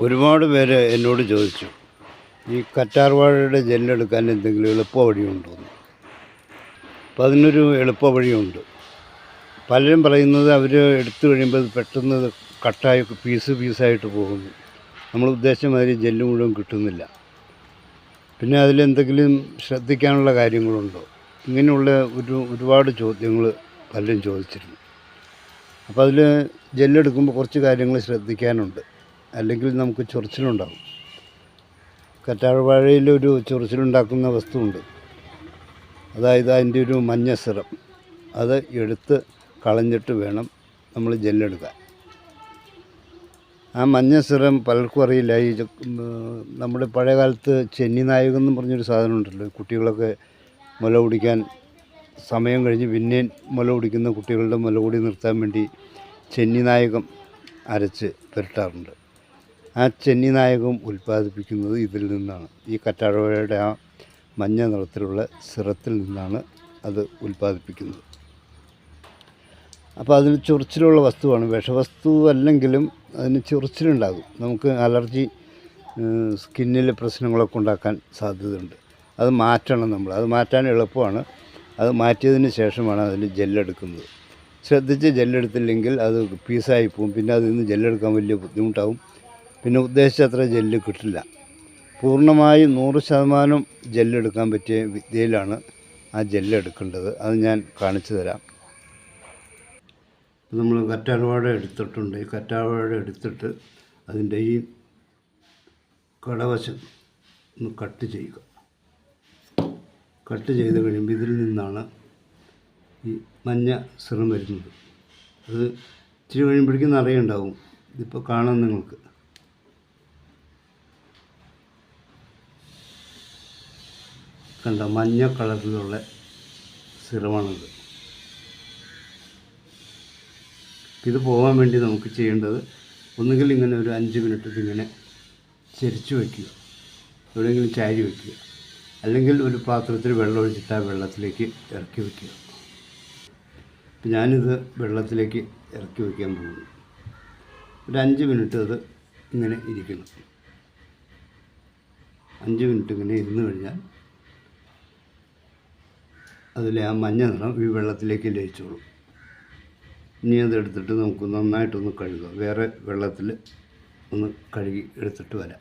ഒരുപാട് പേര് എന്നോട് ചോദിച്ചു ഈ കറ്റാർവാഴയുടെ ജെല്ലെടുക്കാൻ എന്തെങ്കിലും എളുപ്പ വഴിയുണ്ടോ എന്ന് അതിനൊരു എളുപ്പ വഴിയുണ്ട് പലരും പറയുന്നത് അവർ എടുത്തു കഴിയുമ്പോൾ പെട്ടെന്ന് കട്ടായി പീസ് പീസായിട്ട് പോകുന്നു. നമ്മൾ ഉദ്ദേശിച്ച മാതിരി ജെല്ല് മുഴുവൻ കിട്ടുന്നില്ല. പിന്നെ അതിലെന്തെങ്കിലും ശ്രദ്ധിക്കാനുള്ള കാര്യങ്ങളുണ്ടോ? ഇങ്ങനെയുള്ള ഒരു ഒരുപാട് ചോദ്യങ്ങൾ പലരും ചോദിച്ചിരുന്നു. അപ്പോൾ അതിൽ ജെല്ലെടുക്കുമ്പോൾ കുറച്ച് കാര്യങ്ങൾ ശ്രദ്ധിക്കാനുണ്ട്. അല്ലെങ്കിൽ നമുക്ക് ചൊറിച്ചിലുണ്ടാകും കറ്റാർവാഴയിലൊരു ചൊറിച്ചിലുണ്ടാക്കുന്ന വസ്തുവുണ്ട്. അതായത് അതിന്റെ ഒരു മഞ്ഞ സിറം. അത് എടുത്ത് കളഞ്ഞിട്ട് വേണം നമ്മൾ ജെല്ലെടുക്കാൻ. ആ മഞ്ഞ സിറം പലർക്കും അറിയില്ല. ഈ നമ്മുടെ പഴയ കാലത്ത് ചെന്നി നായകം എന്ന് പറഞ്ഞൊരു സാധനം ഉണ്ടല്ലോ. കുട്ടികളൊക്കെ മുല കുടിക്കാൻ സമയം കഴിഞ്ഞ് പിന്നെയും മുല കുടിക്കുന്ന കുട്ടികളുടെ മുല കൂടി നിർത്താൻ വേണ്ടി ചെന്നി നായകം അരച്ച് പുരട്ടാറുണ്ട്. ആ ചെന്നി നായകം ഉൽപ്പാദിപ്പിക്കുന്നത് ഇതിൽ നിന്നാണ്. ഈ കറ്റാഴവയുടെ ആ മഞ്ഞ നിറത്തിലുള്ള സിറത്തിൽ നിന്നാണ് അത് ഉൽപ്പാദിപ്പിക്കുന്നത്. അപ്പോൾ അതിന് ചൊറിച്ചിലുള്ള വസ്തുവാണ്. വിഷവസ്തു അല്ലെങ്കിലും അതിന് ചൊറിച്ചിലുണ്ടാകും. നമുക്ക് അലർജി സ്കിന്നിൽ പ്രശ്നങ്ങളൊക്കെ ഉണ്ടാക്കാൻ സാധ്യതയുണ്ട്. അത് മാറ്റണം നമ്മൾ. അത് മാറ്റാൻ എളുപ്പമാണ്. അത് മാറ്റിയതിന് ശേഷമാണ് അതിൽ ജെല്ലെടുക്കുന്നത്. ശ്രദ്ധിച്ച് ജെല്ലെടുത്തില്ലെങ്കിൽ അത് പീസായി പോകും. പിന്നെ അതിൽ നിന്ന് ജെല്ലെടുക്കാൻ വലിയ ബുദ്ധിമുട്ടാവും. പിന്നെ ഉദ്ദേശിച്ച അത്ര ജെല്ല് കിട്ടില്ല. പൂർണമായും നൂറ് ശതമാനം ജെല്ലെടുക്കാൻ പറ്റിയ വിദ്യയിലാണ് ആ ജെല്ലെടുക്കേണ്ടത് അത് ഞാൻ കാണിച്ചു തരാം. നമ്മൾ കറ്റാർവാഴ എടുത്തിട്ടുണ്ട്. ഈ കറ്റാർവാഴ എടുത്തിട്ട് അതിന്റെ ഈ കടവശം ഒന്ന് കട്ട് ചെയ്യുക. കട്ട് ചെയ്ത് കഴിയുമ്പോൾ ഇതിൽ നിന്നാണ് ഈ മഞ്ഞ സിറം വരുന്നത്. അത് ഇച്ചിരി കഴിയുമ്പോഴേക്കും നിറയുണ്ടാവും. ഇതിപ്പോൾ കാണാം നിങ്ങൾക്ക്. കണ്ട മഞ്ഞ കളറിലുള്ള സിറമാണിത്. ഇത് പോകാൻ വേണ്ടി നമുക്ക് ചെയ്യേണ്ടത് ഒന്നുകിൽ ഇങ്ങനെ ഒരു അഞ്ച് മിനിറ്റ് ഇതിങ്ങനെ ചെരിച്ച് വയ്ക്കുക. എവിടെയെങ്കിലും ചാരി വയ്ക്കുക. അല്ലെങ്കിൽ ഒരു പാത്രത്തിൽ വെള്ളം ഒഴിച്ചിട്ട് ആ വെള്ളത്തിലേക്ക് ഇറക്കി വയ്ക്കുക. ഞാനിത് വെള്ളത്തിലേക്ക് ഇറക്കി വയ്ക്കാൻ പോകുന്നു. ഒരു അഞ്ച് മിനിറ്റ് അത് ഇങ്ങനെ ഇരിക്കണം. അഞ്ച് മിനിറ്റ് ഇങ്ങനെ ഇരുന്ന് കഴിഞ്ഞാൽ അതിലെ ആ മഞ്ഞ നിറം ഈ വെള്ളത്തിലേക്ക് ലയിച്ചോളും. ഇനി അതെടുത്തിട്ട് നമുക്ക് നന്നായിട്ടൊന്ന് കഴുകാം. വേറെ വെള്ളത്തിൽ ഒന്ന് കഴുകി എടുത്തിട്ട് വരാം.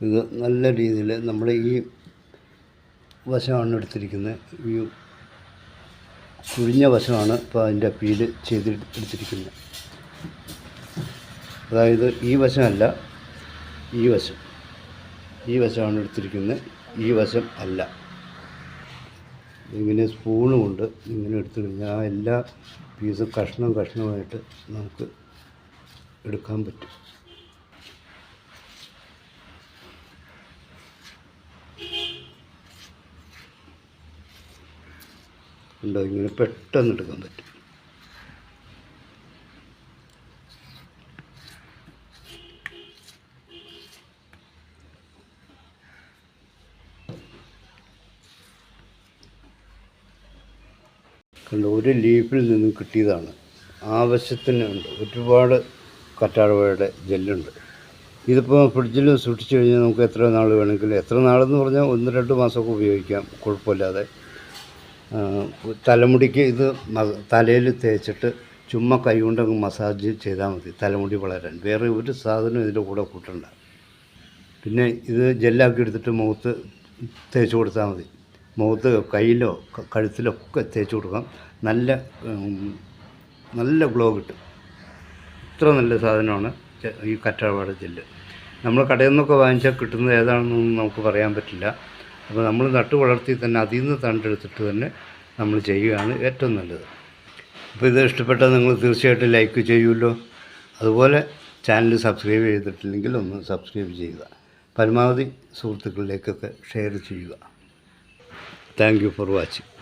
ഇത് നല്ല രീതിയിൽ നമ്മൾ ഈ വശമാണ് എടുത്തിരിക്കുന്നത്. ഈ കുഴിഞ്ഞ വശമാണ് ഇപ്പോൾ അതിന്റെ പീൽ ചെയ്ത് എടുത്തിരിക്കുന്നത്. അതായത് ഈ വശമല്ല ഈ വശം. ഈ വശമാണ് എടുത്തിരിക്കുന്നത് ഈ വശം അല്ല. ഇങ്ങനെ സ്പൂണും കൊണ്ട് ഇങ്ങനെ എടുത്തു കഴിഞ്ഞാൽ ആ എല്ലാ പീസും കഷ്ണം കഷ്ണമായിട്ട് നമുക്ക് എടുക്കാൻ പറ്റും. ഉണ്ടോ ഇങ്ങനെ പെട്ടെന്ന് എടുക്കാൻ പറ്റും. കണ്ടോ? ഒരു ലീഫിൽ നിന്നും കിട്ടിയതാണ്. ആവശ്യത്തിന് ഉണ്ട് ഒരുപാട് കറ്റാർവാഴയുടെ ജെല്ലുണ്ട്. ഇതിപ്പോൾ ഫ്രിഡ്ജിൽ സൂക്ഷിച്ചു കഴിഞ്ഞാൽ നമുക്ക് എത്ര നാൾ വേണമെങ്കിലും എത്ര നാളെന്ന് പറഞ്ഞാൽ ഒന്ന് രണ്ട് മാസമൊക്കെ ഉപയോഗിക്കാം കുഴപ്പമില്ലാതെ. തലമുടിക്ക് ഇത് തലയിൽ തേച്ചിട്ട് ചുമ്മാ കൈ കൊണ്ടങ്ങ് മസാജ് ചെയ്താൽ മതി തലമുടി വളരാൻ. വേറെ ഒരു സാധനം ഇതിന്റെ കൂടെ കൂട്ടണ്ട. പിന്നെ ഇത് ജെല്ലാക്കി എടുത്തിട്ട് മുഖത്ത് തേച്ച് കൊടുത്താൽ മതി. മുഖത്ത് കയ്യിലോ കഴുത്തിലോ ഒക്കെ തേച്ച് കൊടുക്കാം. നല്ല നല്ല ഗ്ലോ കിട്ടും. ഇത്ര നല്ല സാധനമാണ് ഈ കറ്റാർവാഴ ജെല്ല്. നമ്മൾ കടയിൽ നിന്നൊക്കെ വാങ്ങിച്ചാൽ കിട്ടുന്നത് ഏതാണെന്നൊന്നും നമുക്ക് പറയാൻ പറ്റില്ല. അപ്പോൾ നമ്മൾ നട്ടു വളർത്തി തന്നെ അതിൽ നിന്ന് തണ്ടെടുത്തിട്ട് തന്നെ നമ്മൾ ചെയ്യുകയാണ് ഏറ്റവും നല്ലത്. അപ്പോൾ ഇത് ഇഷ്ടപ്പെട്ടാൽ നിങ്ങൾ തീർച്ചയായിട്ടും ലൈക്ക് ചെയ്യുമല്ലോ. അതുപോലെ ചാനൽ സബ്സ്ക്രൈബ് ചെയ്തിട്ടില്ലെങ്കിൽ ഒന്ന് സബ്സ്ക്രൈബ് ചെയ്യുക. പരമാവധി സുഹൃത്തുക്കളിലേക്കൊക്കെ ഷെയർ ചെയ്യുക. Thank for watching.